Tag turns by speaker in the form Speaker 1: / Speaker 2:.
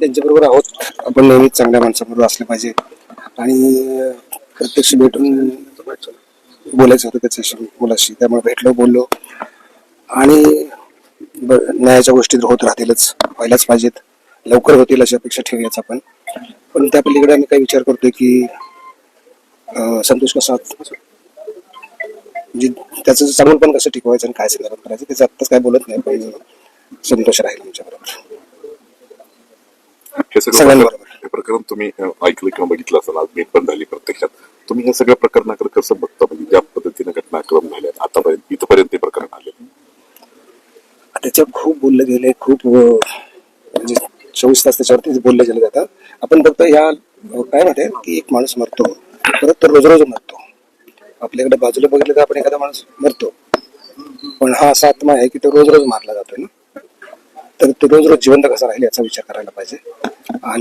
Speaker 1: त्यांच्याबरोबर आहोत. आपण नेहमीच चांगल्या माणसाबरोबर असलं पाहिजे. आणि प्रत्यक्ष भेटून बोलायचं होतं त्याच्याशी मुलाशी. त्यामुळे भेटलो बोललो. आणि न्यायाच्या गोष्टी तर होत राहतीलच. व्हायलाच पाहिजेत. लवकर होतील अशी अपेक्षा ठेवूयाच आपण. पण त्या पलीकडे आम्ही काही विचार करतोय की संतोष कसा म्हणजे त्याचं चांगलं पण कसं टिकवायचं आणि काय संदर्भात करायचं त्याचं आत्ताच काय बोलत नाही पण संतोष राहील आमच्या
Speaker 2: हे सगळं. प्रकरण- हे प्रकरण तुम्ही ऐकलं किंवा बघितलं असाल आज भेट पण झाली प्रत्यक्षात. तुम्ही हे सगळ्या प्रकरणाकडे कसं बघता? म्हणजे ज्या पद्धतीने घटनाक्रम झाल्यात आतापर्यंत इथपर्यंत ते प्रकरण आले
Speaker 1: त्याच्यावर खूप बोललं गेले खूप म्हणजे चोवीस तास त्याच्यावरती बोललं गेलं जातं. आपण फक्त ह्या काय माहिती की एक माणूस मरतो परत तो रोज रोज मरतो. आपल्याकडे बाजूला बघितलं तर आपण एखादा माणूस मरतो. पण हा असा आत्मा आहे की तो रोज रोज मारला जातोय. ना तर तो रोज रोज जिवंत कसा राहील याचा विचार करायला पाहिजे. आणि